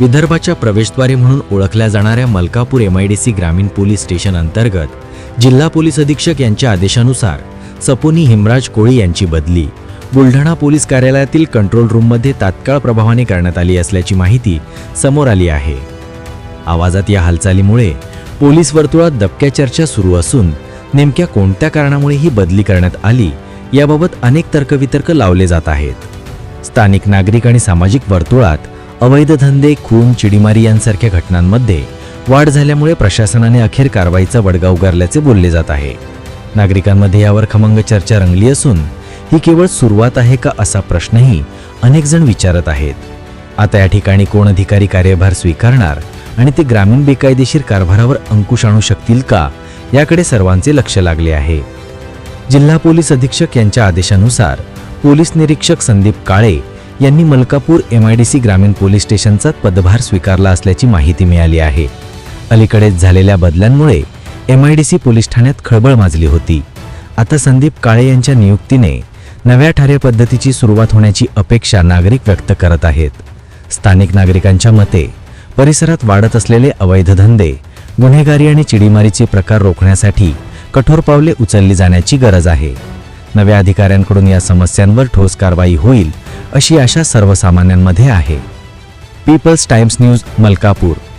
विदर्भाच्या प्रवेशद्वारे म्हणून ओळखल्या जाणाऱ्या Malkapur M I D C ग्रामीण पोलीस स्टेशन अंतर्गत जिल्हा पोलीस अधीक्षक यांच्या आदेशानुसार सपोनी हिमराज कोळी यांची बदली. बुलढाणा पोलीस कार्यालयातील कंट्रोल रूममध्ये तात्काळ प्रभावाने करण्यात आली असल्याची माहिती समोर आली आहे. आवाजात या हालचालीमुळे पोलीस वर्तुळात दबक्या चर्चा सुरू असून नेमक्या कोणत्या कारणामुळे ही बदली करण्यात आली याबाबत अनेक तर्कवितर्क लावले जात आहेत. स्थानिक नागरिक आणि सामाजिक वर्तुळात अवैध धंदे खून चिडीमारी यांसारख्या घटनांमध्ये वाढ झाल्यामुळे प्रशासनाने अखेर कारवाईचा वडगा उगारल्याचे बोलले जात आहे. नागरिकांमध्ये यावर खमंग चर्चा रंगली असून ही केवळ सुरुवात आहे का असा प्रश्नही अनेक जण विचारत आहेत. आता या ठिकाणी कोण अधिकारी कार्यभार स्वीकारणार आणि ते ग्रामीण बेकायदेशीर कारभारावर अंकुश आणू शकतील का याकडे सर्वांचे लक्ष लागले आहे. जिल्हा पोलीस अधीक्षक यांच्या आदेशानुसार पोलीस निरीक्षक संदीप काळे यांनी Malkapur M I D C ग्रामीण पोलीस स्टेशनचा पदभार स्वीकारला असल्याची माहिती मिळाली आहे. अलीकडेच झालेल्या बदल्यांमुळे सी पोलीस ठाण्यात खळबळ माजली होती. आता संदीप काळे यांच्या नियुक्तीने नव्या ठारे पद्धतीची सुरुवात होण्याची अपेक्षा नागरिक व्यक्त करत आहेत. स्थानिक नागरिकांच्या मते परिसरात वाढत असलेले अवैध धंदे गुन्हेगारी आणि चिडीमारीचे प्रकार रोखण्यासाठी कठोर पावले उचलली जाण्याची गरज आहे. नव्या अधिकाऱ्यांकडून या समस्यांवर ठोस कारवाई होईल अशी आशा सर्वसामान्यांमध्ये आहे. People's Times News Malkapur.